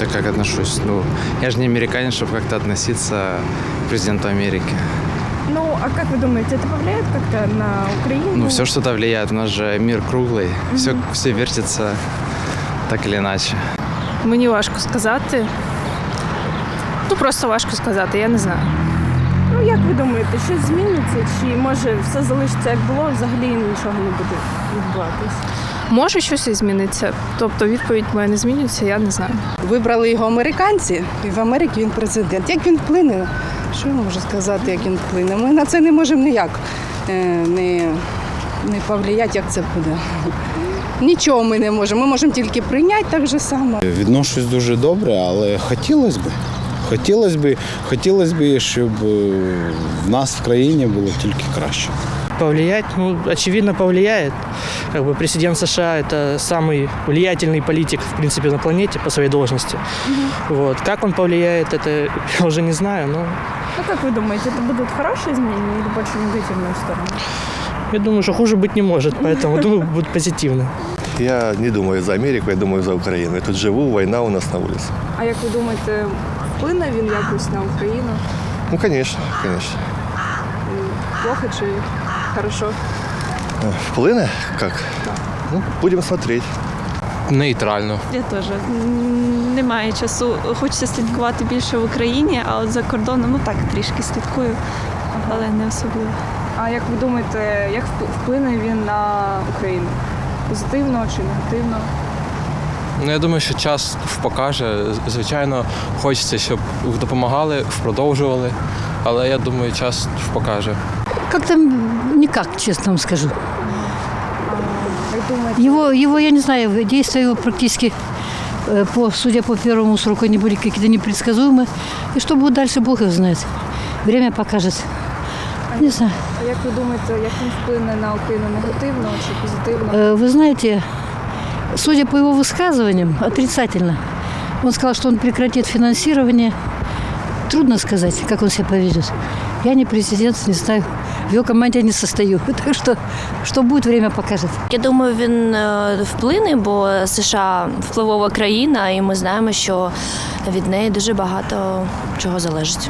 это как отношусь. Ну, я же не американец, чтобы как-то относиться к президенту Америки. Ну, а как вы думаете, это повлияет как-то на Украину? Ну, все что-то влияет. У нас же мир круглый. Все, все вертится так или иначе. Мені важко сказати. Ну просто важко сказати, я не знаю. Ну, як ви думаєте, щось зміниться? Чи може все залишиться як було, взагалі нічого не буде відбуватись? Може щось і зміниться. Тобто відповідь моя не змінюється, я не знаю. Вибрали його американці, і в Америці він президент. Як він вплине? Що я можу сказати, як він вплине? Ми на це не можемо ніяк е, не, не повлияти, як це буде. Нічого ми не можемо. Ми можемо тільки прийняти так же само. Відношусь дуже добре, але хотілося б. Хотілося б, хотілося б, щоб е, в нас в країні було тільки краще. Повлиять, ну, очевидно, повлияет. Как бы президент США это самый влиятельный политик, в принципе, на планете по своей должности. Вот. Как он повлияет, это я уже не знаю, но Ну, как вы думаете, это будут хорошие изменения или больше в негативную сторону? я думаю, что хуже быть не может, поэтому думаю, будет позитивно. Я не думаю за Америку, я думаю за Україну. Я тут живу, війна у нас на вулиці. А як ви думаєте, вплине він якось на Україну? Ну, звісно, звісно. Плохо чи хорошо? Вплине? Як? Ну, будемо смотреть. Нейтрально. Я теж немає часу. Хочеться слідкувати більше в Україні, а от за кордоном ну так трішки слідкую, але не особливо. А як ви думаєте, як вплине він на Україну? Позитивно чи негативно? Ну, я думаю, що час покаже. Звичайно, хочеться, щоб допомагали, продовжували. Але я думаю, час покаже. Как-то никак, честно вам скажу. Як думаєте, Его, его, я не знаю, действия его практически, э, по, судя по первому сроку, они были какие-то непредсказуемые. И что будет дальше, Бог его знает. Время покажет. Не знаю. а як ви думаєте, як він вплине на Україну негативно чи позитивно? Э, Вы знаете, судя по его высказываниям, отрицательно. Он сказал, что он прекратит финансирование. Трудно сказать, как он себя поведет. Я не президент, не знаю. В его команде я не состою. Так что, что будет, время покажет. Я думаю, він е, вплине, бо США впливова країна, і ми знаємо, що від неї дуже багато чого залежить.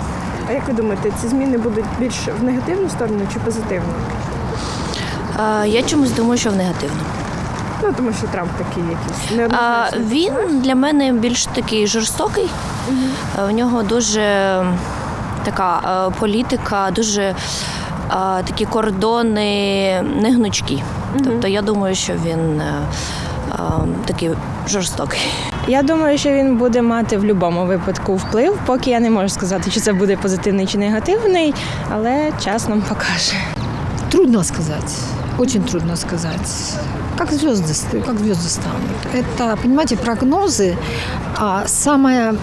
А як ви думаєте, ці зміни будуть більш в негативну сторону чи позитивну? Е, Я чомусь думаю, що в негативно. Ну тому що Трамп такий якийсь А, неоднозначний. Він для мене більш такий жорстокий. Е, У нього дуже така е, політика, дуже е, такі кордони не гнучкі. Тобто я думаю, що він е, е, такий жорстокий. Я думаю, що він буде мати в будь-якому випадку вплив, поки я не можу сказати, чи це буде позитивний чи негативний, але час нам покаже. Трудно сказать. Очень трудно сказать. Как звезды, ст- как звезды станут. Это, понимаете, прогнозы, а самая,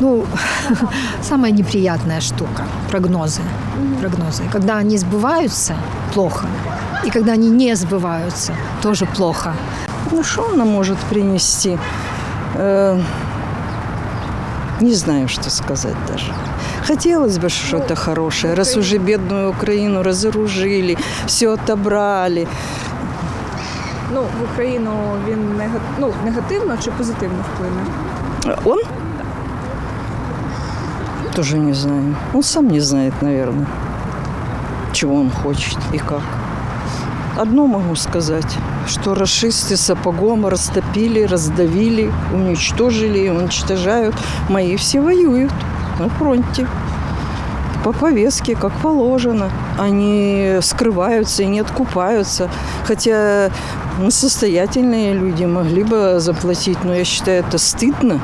ну, самая неприятная штука. Прогнозы. Прогнозы. Когда они сбываются, плохо. И когда они не сбываются, тоже плохо. Ну, що вона може принести? Э, не знаю, что сказать даже. Хотелось бы что-то хорошее, раз уже бедную Украину разоружили, все отобрали. Ну, в Україну він нега- ну, негативно чи позитивно вплине? Он? Тоже не знаю. Он сам не знает, наверное, чего он хочет и как. Одно могу сказать, что расисты сапогом растопили, раздавили, уничтожили, уничтожают. Мои все воюют на фронте. По повестке, как положено. Они скрываются и не откупаются. Хотя мы состоятельные люди, могли бы заплатить, но я считаю, это стыдно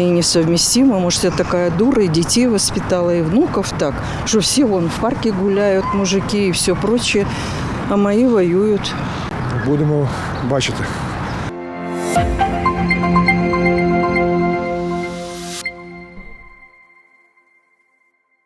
и несовместимо. Может, я такая дура, и детей воспитала, и внуков так, что все вон в парке гуляют, мужики и все прочее, а мои воюют. Будемо бачити.